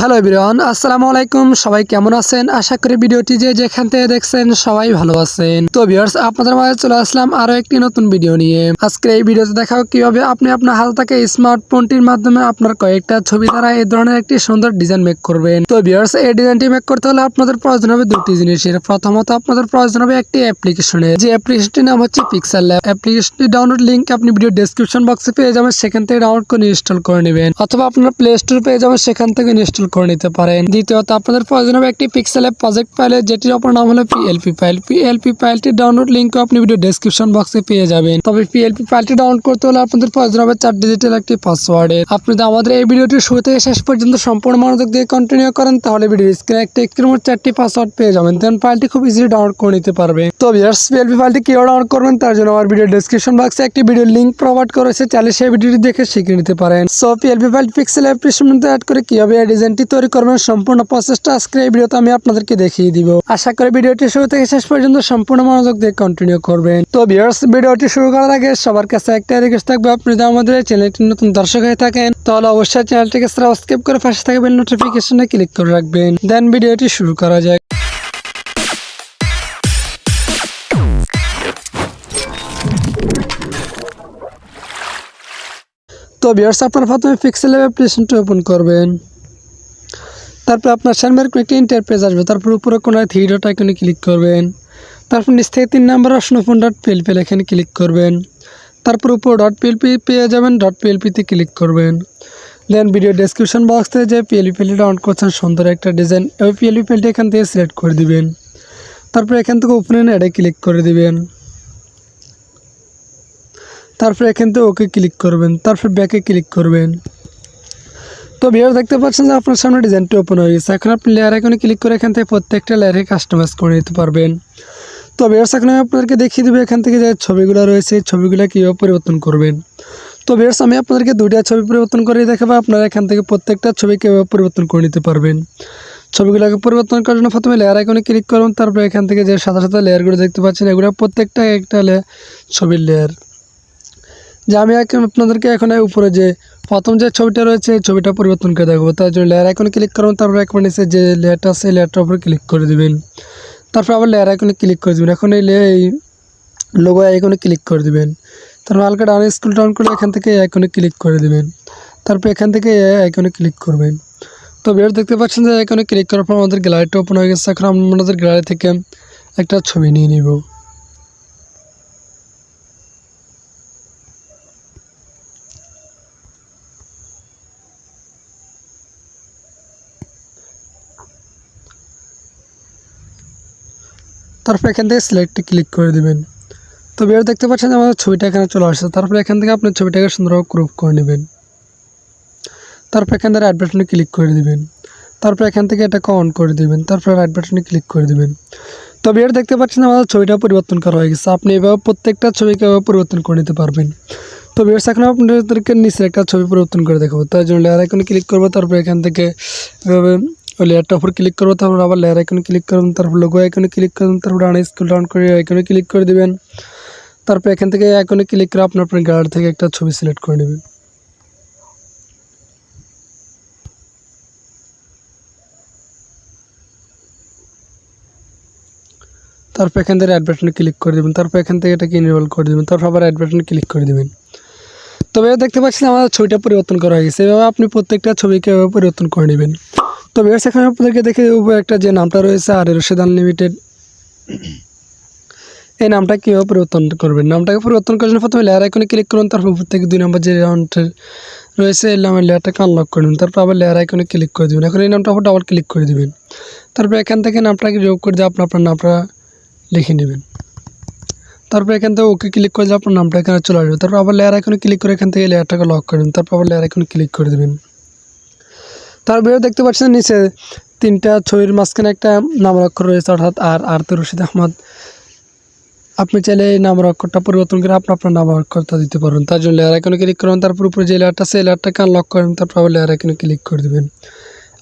Hello everyone আসসালামু আলাইকুম সবাই কেমন আছেন? আশা করি ভিডিওটি যে যেখান থেকে দেখছেন সবাই ভালো আছেন। তো ভিউয়ার্স আপনাদের মাঝে চলে আসলাম আরও একটি নতুন ভিডিও নিয়ে। আজকে এই ভিডিওতে দেখাবো কীভাবে আপনি আপনার হাতে থাকা স্মার্টফোনটির মাধ্যমে আপনার কয়েকটা ছবি দ্বারা এই ধরনের একটি সুন্দর ডিজাইন মেক করবেন। তো ভিউয়ার্স এই ডিজাইনটি মেক করতে হলে আপনাদের প্রয়োজন হবে দুটি জিনিসের। প্রথমত আপনাদের প্রয়োজন হবে একটি অ্যাপ্লিকেশনের যে অ্যাপ্লিকেশনটির নাম হচ্ছে পিক্সেল ল্যাব অ্যাপ্লিকেশনটি ডাউনলোড লিংক আপনি ভিডিও ডেসক্রিপশন বক্সে পেয়ে যাবেন। সেখান থেকে ডাউনলোড করে ইনস্টল করে নেবেন। অথবা আপনার প্লে স্টোর পেয়ে যাবেন। সেখান থেকে ইনস্টল করে নিতে পারেন। দ্বিতীয়ত, আপনাদের প্রয়োজন হবে একটি পিক্সেল অ্যাপ প্রজেক্ট ফাইলের যেটির অপর নাম হলো পিএলপি ফাইল পিএলপি ফাইলটি ডাউনলোড লিঙ্ক আপনি ভিডিও ডেসক্রিপশন বক্সে পেয়ে যাবেন। তবে পিএলপি ফাইলটি ডাউনলোড করতে হলে আপনাদের প্রয়োজন হবে চার ডিজিটাল একটি পাসওয়ার্ডের আপনি যদি আমাদের এই ভিডিওটি শুরু থেকে শেষ পর্যন্ত সম্পূর্ণ মনোযোগ দিয়ে কন্টিনিউ করেন, তাহলে ভিডিও স্ক্রিনে একটি মধ্যে চারটি পাসওয়ার্ড পেয়ে যাবেন। দেন ফাইলটি খুব ইজিলি ডাউনলোড করে নিতে পারবে তো ভিউয়ার্স পিএলপি ফাইলটি কীভাবে ডাউনলোড করবেন, তার জন্য আমার ভিডিও ডেসক্রিপশন বক্সে একটি ভিডিও লিংক প্রোভাইড করেছে চাইলে সেই ভিডিওটি দেখে শিখে নিতে পারেন। So PLP file pixel application add করে কীভাবে এই ডিজাইনটি তৈরি করবেন, সম্পূর্ণ প্রসেসটা আজকে এই ভিডিওতে আমি আপনাদেরকে দেখিয়ে দিব। আশা করি ভিডিওটি শুরু থেকে শেষ পর্যন্ত সম্পূর্ণ মনোযোগ দিয়ে কন্টিনিউ করবেন। তো ভিউয়ার্স ভিডিওটি শুরু করার আগে সবার কাছে একটা রিকোয়েস্ট থাকবে, আপনি যদি আমাদের এই চ্যানেলটি নতুন দর্শক হয়ে থাকেন, তাহলে অবশ্যই চ্যানেলটিকে সাবস্ক্রাইব করে পাশে থাকবেন নোটিফিকেশনে ক্লিক করে রাখবেন। দেন ভিডিওটি শুরু করা যায় তো ভিউয়ার্স আপনার প্রথমে পিক্সেল অ্যাপ্লিকেশনটি ওপেন করবেন। তারপর আপনার সামনে সামনের একটি ইন্টারপেজ আসবে, তারপর উপরে কোনো থ্রি ডট আইকনে ক্লিক করবেন। তারপর নিচ থেকে তিন number option open dot PLP এখানে ক্লিক করবেন। তারপর উপর ডট পিএলপি পেয়ে যাবেন ডট পিএলপিতে ক্লিক করবেন। দেন ভিডিও ডেসক্রিপশন বক্স থেকে যে পিএলপি ফাইলটি ডাউনলোড করছেন, সুন্দর একটা ডিজাইন ওই পিএলপি ফাইলটি এখান থেকে সিলেক্ট করে দিবেন। তারপর এখান থেকে ওপেন অ্যাডে ক্লিক করে দিবেন। তারপর এখান থেকে ওকে ক্লিক করবেন, তারপর ব্যাকে ক্লিক করবেন। তো ভিডিও দেখতে পাচ্ছেন যে আপনার সামনে ডিজাইনটি ওপেন হয়ে গেছে। এখন আপনি লেয়ার আইকনে ক্লিক করে এখান থেকে প্রত্যেকটা লেয়ারে কাস্টমাইজ করে নিতে পারবেন। তো ভিউয়ার্স এখন আমি আপনাদেরকে দেখিয়ে দেবো এখান থেকে যে ছবিগুলো রয়েছে ছবিগুলো কীভাবে পরিবর্তন করবেন। তো ভিউয়ার্স আমি আপনাদেরকে দুইটা ছবি পরিবর্তন করে দেখাবো। আপনারা এখান থেকে প্রত্যেকটা ছবি কীভাবে পরিবর্তন করে নিতে পারবেন। ছবিগুলোকে পরিবর্তন করার জন্য প্রথমে লেয়ার আইকনে ক্লিক করুন, তারপর এখান থেকে যে সাদা সাদা লেয়ারগুলো দেখতে পাচ্ছেন, এগুলো প্রত্যেকটা একটা ছবির লেয়ার যে আমি এখন আপনাদেরকে এখন উপরে যে প্রথম যে ছবিটা রয়েছে, এই ছবিটা পরিবর্তন করে দেখব। তার জন্য লেয়ার আইকনে ক্লিক করুন, তারপর একবার নিচে যে লেয়ারটা আছে লেয়ারটার উপরে ক্লিক করে দেবেন। তারপর আবার লেয়ার আইকনে ক্লিক করে দেবেন। এখন এই এই লোগো আইকনে ক্লিক করে দিবেন। তারপর হালকা ডান স্কুল ডাউন করে এখান থেকে আইকনে ক্লিক করে দেবেন। তারপর এখান থেকে আইকনে ক্লিক করবেন। তো বের দেখতে পাচ্ছেন যে আইকনে ক্লিক করার পর আমাদের গ্যালারিটা ওপেন হয়ে গেছে। এখন আমাদের গ্যালারি থেকে একটা ছবি নিয়ে নিব। তারপর এখান থেকে সিলেক্টে ক্লিক করে দিবেন। তো বের দেখতে পাচ্ছেন আমাদের ছবিটা এখানে চলে আসছে। তারপরে এখান থেকে আপনার ছবিটাকে সুন্দরভাবে ক্রুপ করে নেবেন। তারপর এখান থেকে রাইট বাটনে ক্লিক করে দিবেন। তারপর এখান থেকে এটাকে অন করে দিবেন। তারপর রাইট বাটনে ক্লিক করে দিবেন। তো বের দেখতে পাচ্ছেন আমাদের ছবিটা পরিবর্তন করা হয়ে গেছে। আপনি এভাবে প্রত্যেকটা ছবিকে এভাবে পরিবর্তন করে নিতে পারবেন। তো বের এখন আপনাদেরকে নিচে একটা ছবি পরিবর্তন করে দেখাবো। তার জন্য লেয়ার আইকনে ক্লিক করব। তারপর এখান থেকে এভাবে ওই লেয়ারটার উপর ক্লিক করব তারপর আবার লেয়ার আইকনে ক্লিক করুন তারপর লোগো আইকনে ক্লিক করুন তারপর ডান স্কুল ডাউন করে আইকনে ক্লিক করে দিবেন তারপর এখান থেকে আইকনে ক্লিক করে আপনার আপনার গ্যালারি থেকে একটা ছবি সিলেক্ট করে নেবেন তারপর এখান থেকে অ্যাড বাটনে ক্লিক করে দেবেন তারপর এখান থেকে এটাকে ইনরোল করে দেবেন তারপর আবার অ্যাড বাটনে ক্লিক করে দেবেন তবে দেখতে পাচ্ছেন আমাদের ছবিটা পরিবর্তন করা হয়ে গেছে এভাবে আপনি প্রত্যেকটা ছবিকে এভাবে পরিবর্তন করে নেবেন তবে এর সেখানে আপনাদেরকে দেখে দেবো একটা যে নামটা রয়েছে আর রশিদ আনলিমিটেড। এই নামটা কীভাবে পরিবর্তন করবেন? নামটাকে পরিবর্তন করার জন্য প্রথমে লেয়ার আইকনে ক্লিক করুন, তারপর উপর থেকে দুই নম্বর যে রাউন্ডের রয়েছে, এই নামের লেয়ারটাকে আনলক করে দেবেন তারপর আবার লেয়ার আইকনে ক্লিক করে দেবেন। এখন এই নামটা আবার ডাবল ক্লিক করে দেবেন। তারপর এখান থেকে নামটাকে যোগ করে দিয়ে আপনার আপনার নামটা লিখে নেবেন। তারপর এখান থেকে ওকে ক্লিক করে দিলে আপনার নামটা এখানে চলে আসবে। তারপর আবার লেয়ার আইকনে ক্লিক করে এখান থেকে লেয়ারটাকে লক করে দেবেন তারপর আবার লেয়ার আইকনে ক্লিক করে দেবেন। তারপরে দেখতে পাচ্ছেন নিচে তিনটা ছবির মাঝখানে একটা নামের অক্ষর রয়েছে, অর্থাৎ আর আর তো রশিদ আহমদ। আপনি চাইলে এই নামের অক্ষরটা পরিবর্তন করে আপনি আপনার নামের অক্ষরটা দিতে পারবেন তার জন্য লেয়ার আইকনে ক্লিক করুন, তারপর উপরে যে লেয়ারটা আছে লেয়ারটাকে আনলক করেন, তারপর আবার লেয়ার আইকনে ক্লিক করে দেবেন।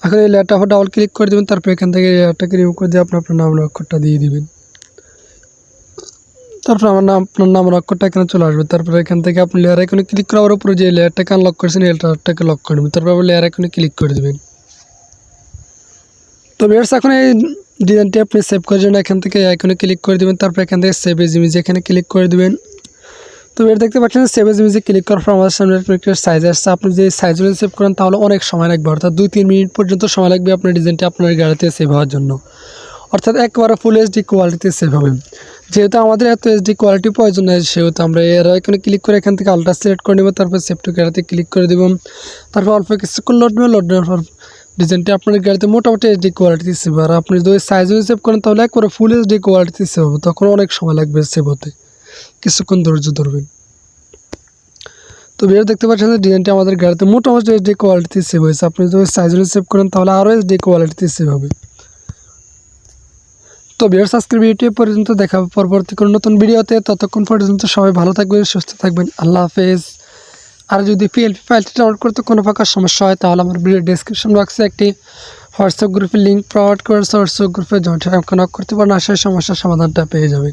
এখন এই লেয়ারটা ডাবল ক্লিক করে দেবেন, তারপর এখান থেকে লেয়ারটাকে রিমুভ করে দিয়ে আপনি আপনার নামের অক্ষরটা দিয়ে দিবেন। তারপর আমার নাম, আপনার নামের অক্ষরটা এখানে চলে আসবে। তারপর এখান থেকে আপনি লেয়ার আইকনে ক্লিক করার উপরে যে লেয়ারটাকে আনলক করেছেন লেয়ারটাকে লক করে নেবেন তারপর লেয়ার আইকনে ক্লিক করে দেবেন। তো ভিউয়ার্স এখন এই ডিজাইনটি আপনি সেভ করার জন্য এখান থেকে আইকনে ক্লিক করে দেবেন। তারপর এখান থেকে সেভ এজ ইমেজ এখানে ক্লিক করে দেবেন। তো এর দেখতে পাচ্ছেন সেভ এজ ইমেজে ক্লিক করার পর আমাদের সামনে একটা সাইজ আসছে। আপনি যদি সাইজগুলো সেভ করেন, তাহলে অনেক সময় লাগবে। অর্থাৎ দুই তিন মিনিট পর্যন্ত সময় লাগবে আপনার ডিজাইনটি আপনার গাড়িতে সেভ হওয়ার জন্য। অর্থাৎ একবারে ফুল এইচডি কোয়ালিটিতে সেভ হবে। যেহেতু আমাদের এত এইচডি কোয়ালিটি প্রয়োজন নেই, সেহেতু আমরা এর এখানে ক্লিক করে এখান থেকে আলট্রা সিলেক্ট করে নেব, তারপর সেভ টু গাড়িতে ক্লিক করে দেব। তারপর অল্প কিছুক্ষণ লোড নেবে লোড নেওয়ার পর ডিজাইনটি আপনার গাড়িতে মোটামুটি এইচডি কোয়ালিটি সেভ আর আপনি যদি সাইজ সেভ করেন, তাহলে একবারে ফুল এইচডি কোয়ালিটি সেভ হবে। তখন অনেক সময় লাগবে সেভ হতে। কিছুক্ষণ ধৈর্য ধরবেন। তো ভিডিও দেখতে পাচ্ছেন ডিজাইনটি আমাদের গাড়িতে মোটামুটি এইচডি কোয়ালিটি সেভ হয়েছে। আপনি যদি সাইজ সেভ করেন, তাহলে আরও এইচডি কোয়ালিটিতে সেভ হবে। তো ভিউয়ার্স আজকের ভিডিওটি পর্যন্ত, দেখা পরবর্তী কোনো নতুন ভিডিওতে। ততক্ষণ পর্যন্ত সবাই ভালো থাকবেন, সুস্থ থাকবেন। আল্লাহ হাফেজ। আর যদি পিএলপি ফাইলটি ডাউনলোড করতে কোনো প্রকার সমস্যা হয়, তাহলে আমার ভিডিও ডিসক্রিপশন বক্সে একটি হোয়াটসঅ্যাপ গ্রুপে লিঙ্ক প্রোভাইড করে হোয়াটসঅ্যাপ গ্রুপে কনেক্ট করতে পারেন। সেই সমস্যার সমাধানটা পেয়ে যাবে